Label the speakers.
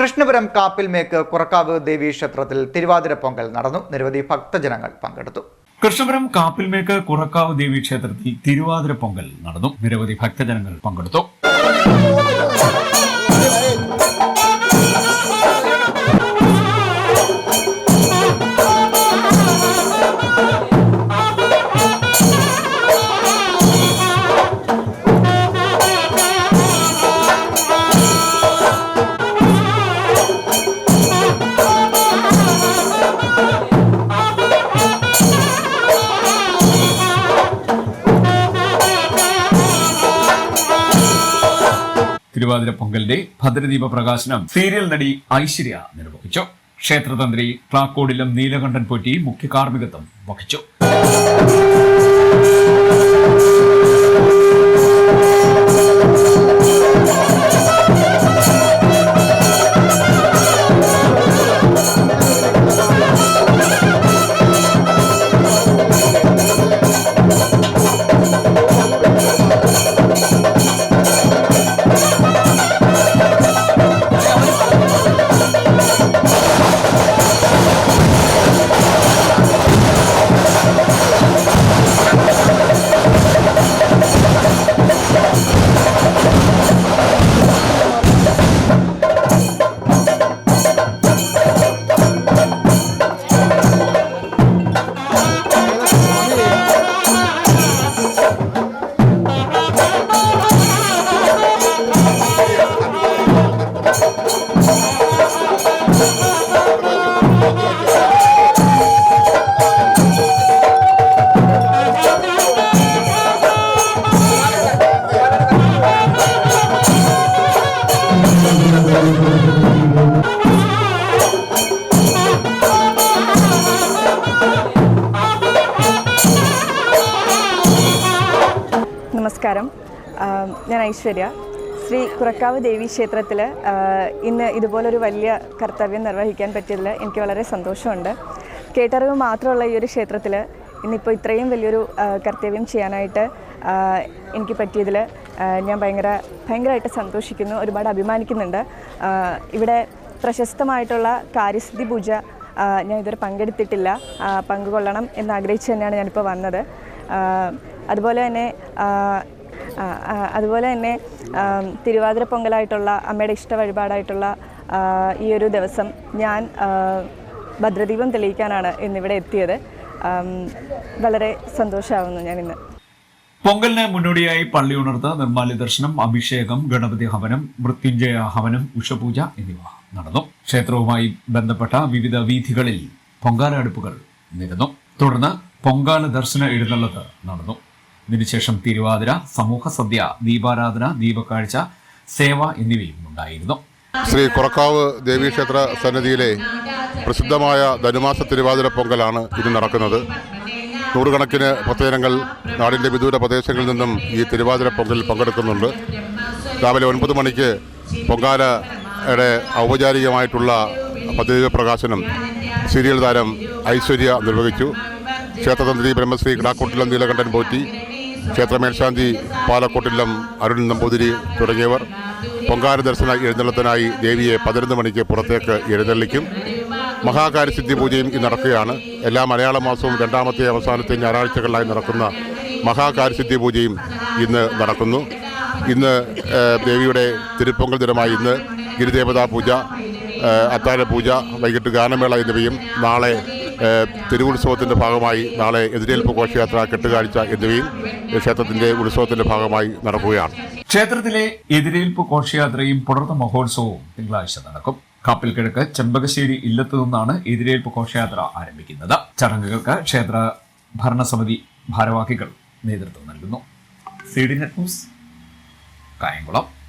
Speaker 1: കൃഷ്ണപുരം കാപ്പിൽമേക്ക് കുറക്കാവ് ദേവീ ക്ഷേത്രത്തിൽ തിരുവാതിര പൊങ്കൽ നടന്നു. നിരവധി ഭക്തജനങ്ങൾ പങ്കെടുത്തു.
Speaker 2: കൃഷ്ണപുരം കാപ്പിൽമേക്ക് കുറക്കാവ് ദേവി ക്ഷേത്രത്തിൽ തിരുവാതിര പൊങ്കൽ നടന്നു. നിരവധി ഭക്തജനങ്ങൾ പങ്കെടുത്തു. തിരുവാതിര പൊങ്കലിന്റെ ഭദ്രദീപ പ്രകാശനം സീരിയൽ നടി ഐശ്വര്യ നിർവഹിച്ചു. ക്ഷേത്രതന്ത്രി ക്ലാക്കോടിലും നീലകണ്ഠൻ പോറ്റി മുഖ്യ കാർമ്മികത്വം വഹിച്ചു.
Speaker 3: നമസ്കാരം. ഞാൻ ഐശ്വര്യ. ശ്രീ കുറക്കാവ് ദേവി ക്ഷേത്രത്തിൽ ഇന്ന് ഇതുപോലൊരു വലിയ കർത്തവ്യം നിർവഹിക്കാൻ പറ്റിയതിൽ എനിക്ക് വളരെ സന്തോഷമുണ്ട്. കേട്ടറിവ് മാത്രമുള്ള ഈ ഒരു ക്ഷേത്രത്തിൽ ഇന്നിപ്പോൾ ഇത്രയും വലിയൊരു കർത്തവ്യം ചെയ്യാനായിട്ട് എനിക്ക് പറ്റിയതിൽ ഞാൻ ഭയങ്കര ഭയങ്കരമായിട്ട് സന്തോഷിക്കുന്നു ഒരുപാട് അഭിമാനിക്കുന്നുണ്ട്. ഇവിടെ പ്രശസ്തമായിട്ടുള്ള കാര്യസിദ്ധി പൂജ ഞാൻ ഇതുവരെ പങ്കെടുത്തിട്ടില്ല. പങ്കുകൊള്ളണം എന്നാഗ്രഹിച്ച് തന്നെയാണ് ഞാനിപ്പോൾ വന്നത്. അതുപോലെ തന്നെ അതുപോലെ തന്നെ തിരുവാതിര പൊങ്കലായിട്ടുള്ള അമ്മയുടെ ഇഷ്ട വഴിപാടായിട്ടുള്ള ഈ ഒരു ദിവസം ഞാൻ ഭദ്രദീപം തെളിയിക്കാനാണ് ഇന്നിവിടെ എത്തിയത്. വളരെ സന്തോഷമാവുന്നു ഞാൻ ഇന്ന്
Speaker 2: പൊങ്കലിന് മുന്നോടിയായി പള്ളി ഉണർത്ത് നിർമ്മാല്യ ദർശനം അഭിഷേകം ഗണപതി ഹവനം മൃത്യുഞ്ജയ ഹവനം ഉഷപൂജ എന്നിവ നടന്നു. ക്ഷേത്രവുമായി ബന്ധപ്പെട്ട വിവിധ വീഥികളിൽ പൊങ്കാല അടുപ്പുകൾ നിരന്നു. തുടർന്ന് പൊങ്കാല ദർശന എഴുന്നള്ളത്ത് നടന്നു. ഇതിനുശേഷം തിരുവാതിര സമൂഹ സദ്യ ദീപാരാധന ദീപക്കാഴ്ച സേവ എന്നിവയും ഉണ്ടായിരുന്നു.
Speaker 4: ശ്രീ കുറക്കാവ് ദേവീക്ഷേത്ര സന്നിധിയിലെ പ്രസിദ്ധമായ ധനുമാസ തിരുവാതിര പൊങ്കലാണ് ഇന്ന് നടക്കുന്നത്. നൂറുകണക്കിന് ഭക്തജനങ്ങൾ നാടിന്റെ വിദൂര പ്രദേശങ്ങളിൽ നിന്നും ഈ തിരുവാതിര പൊങ്കലിൽ പങ്കെടുക്കുന്നുണ്ട്. രാവിലെ ഒൻപത് മണിക്ക് പൊങ്കാലയുടെ ഔപചാരികമായിട്ടുള്ള പദ്ധതി പ്രകാശനം സീരിയൽ താരം ഐശ്വര്യ നിർവഹിച്ചു. ക്ഷേത്രതന്ത്രി ബ്രഹ്മശ്രീ കിടാക്കോട്ടിലം നീലകണ്ഠൻ പോറ്റി ക്ഷേത്രമേൽശാന്തി പാലക്കോട്ടില്ലം അരുൺ നമ്പൂതിരി തുടങ്ങിയവർ പൊങ്കാല ദർശന എഴുന്നള്ളത്തിനായി ദേവിയെ പതിനൊന്ന് മണിക്ക് പുറത്തേക്ക് എഴുന്നള്ളിക്കും. മഹാകാര്യസിദ്ധി പൂജയും ഇന്ന് നടക്കുകയാണ്. എല്ലാ മലയാള മാസവും രണ്ടാമത്തെ അവസാനത്തെ ഞായറാഴ്ചകളിലായി നടക്കുന്ന മഹാകാര്യസിദ്ധി പൂജയും ഇന്ന് നടക്കുന്നു. ഇന്ന് ദേവിയുടെ തിരുപ്പൊങ്കൽ ദിനമായി ഇന്ന് ഗിരിദേവതാ പൂജ അത്താഴ പൂജ വൈകിട്ട് ഗാനമേള എന്നിവയും നാളെ തിരുവുത്സവത്തിന്റെ ഭാഗമായി നാളെ എതിരേൽപ്പ് ഘോഷയാത്ര കെട്ടുകാഴ്ച എന്നിവയും ക്ഷേത്രത്തിന്റെ ഉത്സവത്തിന്റെ ഭാഗമായി നടക്കുകയാണ്.
Speaker 2: ക്ഷേത്രത്തിലെ എതിരേൽപ്പ് ഘോഷയാത്രയും പുണർത്ത മഹോത്സവവും തിങ്കളാഴ്ച നടക്കും. കാപ്പിൽ കിഴക്ക് ചെമ്പകശ്ശേരി ഇല്ലത്തു നിന്നാണ് എതിരേൽപ്പ് ഘോഷയാത്ര ആരംഭിക്കുന്നത്. ചടങ്ങുകൾക്ക് ക്ഷേത്ര ഭരണസമിതി ഭാരവാഹികൾ നേതൃത്വം നൽകുന്നു. C D net news Kayamkulam.